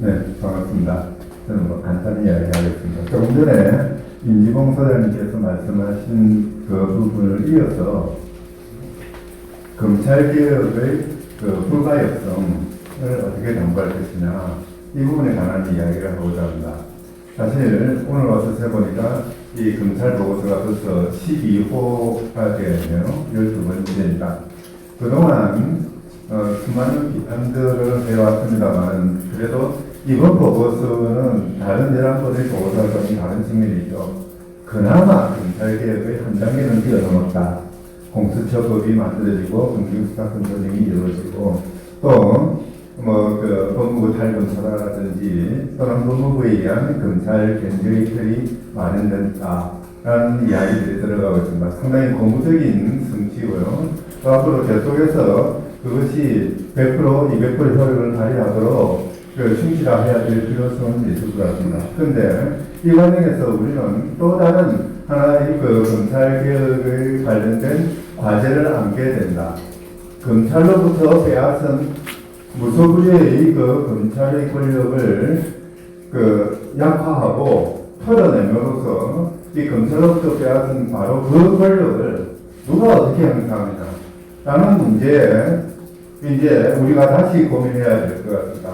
네, 반갑습니다. 저는 뭐 간단히 이야기하겠습니다. 조금 전에 임지봉 소장님께서 말씀하신 그 부분을 이어서 검찰개혁의 그 불가역성을 어떻게 담보할 것이냐 이 부분에 관한 이야기를 하고자 합니다. 사실 오늘 와서 세보니까 이 검찰 보고서가 벌써 12호가 되네요. 12번째입니다. 그동안 어, 수많은 비판들을 해왔습니다만 그래도 이번 보고서는 다른 열한번의 보고서와 좀 다른 측면이죠. 그나마 검찰개혁의 한 단계는 뛰어넘었다. 공수처법이 만들어지고 검경수사 컨트롤링이 이루어지고 또 뭐그 법무부 탈검사라든지 또는 법무부에 의한 검찰 견제의 틀이 마련된다라는 이야기들이 들어가고 있습니다. 상당히 고무적인 성취고요. 또 앞으로 계속해서 그것이 100% 200% 효력을 발휘하도록 그 충실해야 될 필요성은 있을 것 같습니다. 그런데 이 과정에서 우리는 또 다른 하나의 그 검찰 개혁에 관련된 과제를 안게 된다. 검찰로부터 빼앗은 무소불위의 그 검찰의 권력을 그 약화하고 털어내므로써 이 검찰로부터 빼앗은 바로 그 권력을 누가 어떻게 행사하느냐 라는 문제에 이제 우리가 다시 고민해야 될 것 같습니다.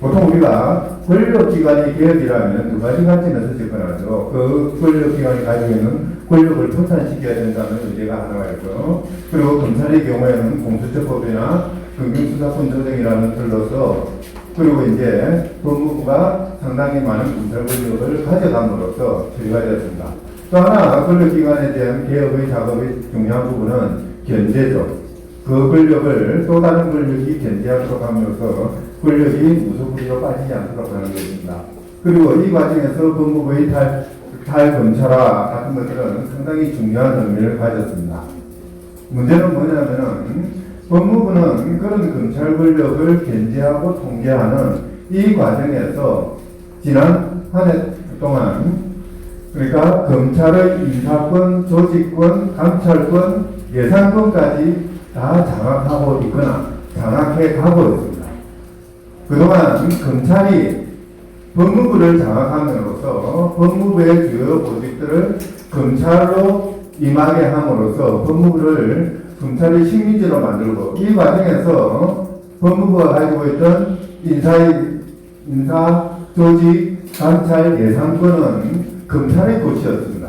보통 우리가 권력기관의 개혁이라면 두 가지 관점에서 접근하죠. 그 권력기관이 가지고 있는 권력을 분산시켜야 된다는 의제가 하나가 있고요. 그리고 검찰의 경우에는 공수처법이나 금융수사권 조정이라는 틀로서 그리고 이제 법무부가 상당히 많은 검찰 권력을 가져감으로써 처리가 되었습니다. 또 하나 권력기관에 대한 개혁의 작업의 중요한 부분은 견제죠. 그 권력을 또 다른 권력이 견제하도록 함으로써 권력이 무소불위로 빠지지 않도록 하는 것입니다. 그리고 이 과정에서 법무부의 탈, 탈검찰화 같은 것들은 상당히 중요한 의미를 가졌습니다. 문제는 뭐냐면은 법무부는 그런 검찰 권력을 견제하고 통제하는 이 과정에서 지난 한 해 동안 그러니까 검찰의 인사권, 조직권, 감찰권, 예산권까지 다 장악하고 있거나 장악해 가고 있습니다. 그동안 검찰이 법무부를 장악함으로써 법무부의 주요 보직들을 검찰로 임하게 함으로써 법무부를 검찰의 식민지로 만들고 이 과정에서 법무부가 가지고 있던 인사의 인사, 조직, 감찰, 예산권은 검찰의 것이었습니다.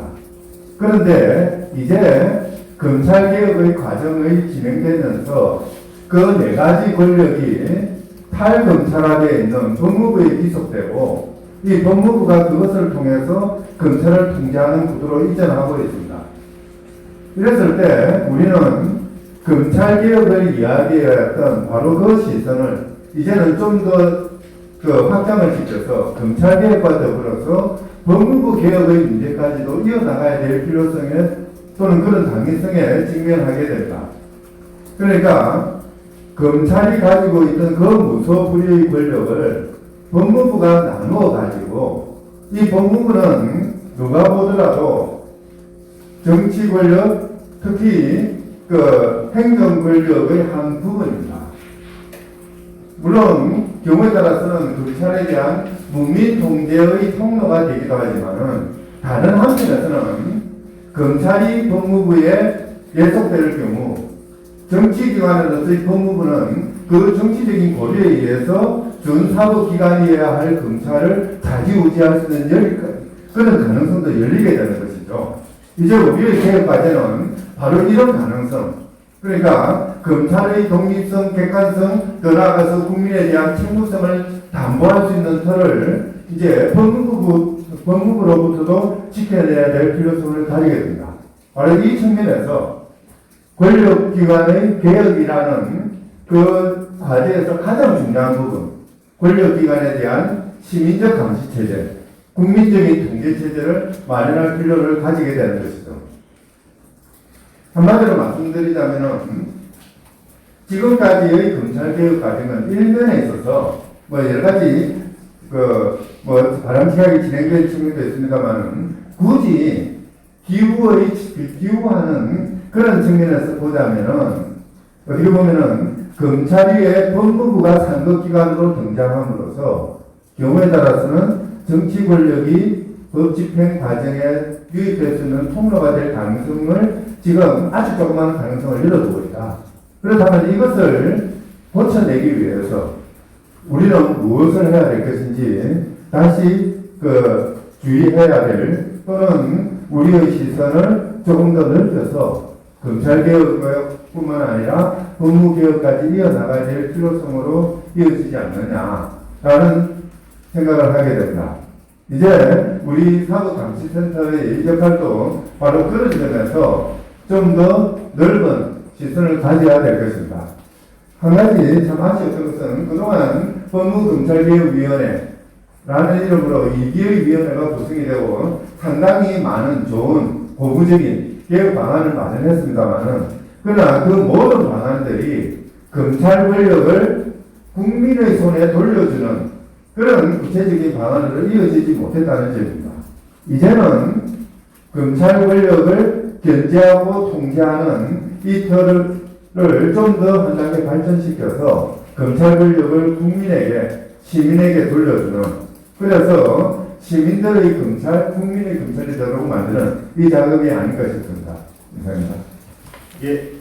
그런데 이제 검찰개혁의 과정의 진행되면서 그 네 가지 권력이 탈검찰화되어 있는 법무부에 기속되고 이 법무부가 그것을 통해서 검찰을 통제하는 구도로 이전하고 있습니다. 이랬을 때 우리는 검찰개혁을 이야기했던 바로 그 시선을 이제는 좀더 그 확장을 시켜서 검찰개혁과 더불어서 법무부 개혁의 문제까지도 이어나가야 될 필요성에 또는 그런 당위성에 직면하게 된다. 그러니까 검찰이 가지고 있던 그 무소불위의 권력을 법무부가 나누어 가지고 이 법무부는 누가 보더라도 정치 권력 특히 그 행정 권력의 한 부분입니다. 물론 경우에 따라서는 검찰에 대한 국민 통제의 통로가 되기도 하지만은 다른 한편에서는 검찰이 법무부에 예속될 경우 정치기관으로서의 법무부는 그 정치적인 고려에 의해서 준사법기관이어야 할 검찰을 자지우지할 수 있는 열, 그런 가능성도 열리게 되는 것이죠. 이제 우리의 개혁 과제는 바로 이런 가능성, 그러니까 검찰의 독립성, 객관성, 더 나아가서 국민에 대한 책무성을 담보할 수 있는 틀을 이제 법무부, 법무부로부터도 지켜내야 될 필요성을 가지게 됩니다. 바로 이 측면에서 권력기관의 개혁이라는 그 과제에서 가장 중요한 부분, 권력기관에 대한 시민적 감시체제, 국민적인 통제체제를 마련할 필요를 가지게 되는 것이죠. 한마디로 말씀드리자면은 지금까지의 검찰개혁 과정은 일면에 있어서 뭐 여러 가지 그뭐 바람직하게 진행된 측면도 있습니다만은 굳이 기후의 기후하는 그런 측면에서 보자면은 어떻게 보면은 검찰 위에 법무부가 상급기관으로 등장함으로써 경우에 따라서는 정치 권력이 법 집행 과정에 유입될 수 있는 통로가 될 가능성을 지금 아주 조그마한 가능성을 열어두고 있다. 그렇다면 이것을 고쳐내기 위해서 우리는 무엇을 해야 될 것인지 다시 그 주의해야 될 또는 우리의 시선을 조금 더 넓혀서 검찰개혁뿐만 아니라 법무개혁까지 이어나가야 될 필요성으로 이어지지 않느냐라는 생각을 하게 됩니다. 이제 우리 사법감시센터의 역할도 바로 그런 점에서 좀 더 넓은 시선을 가져야 될 것입니다. 한 가지 참 아쉬웠던 것은 그동안 법무검찰개혁위원회라는 이름으로 이기의 위원회가 구성이 되고 상당히 많은 좋은 고부적인 개혁 방안을 마련했습니다만은 그러나 그 모든 방안들이 검찰 권력을 국민의 손에 돌려주는 그런 구체적인 방안으로 이어지지 못했다는 점입니다. 이제는 검찰 권력을 견제하고 통제하는 이 틀을 좀 더 한 단계 발전시켜서 검찰 권력을 국민에게 시민에게 돌려주는 그래서 시민들의 검찰, 국민의 검찰이 되도록 만드는 이 작업이 아닐까 싶습니다. 감사합니다. 예,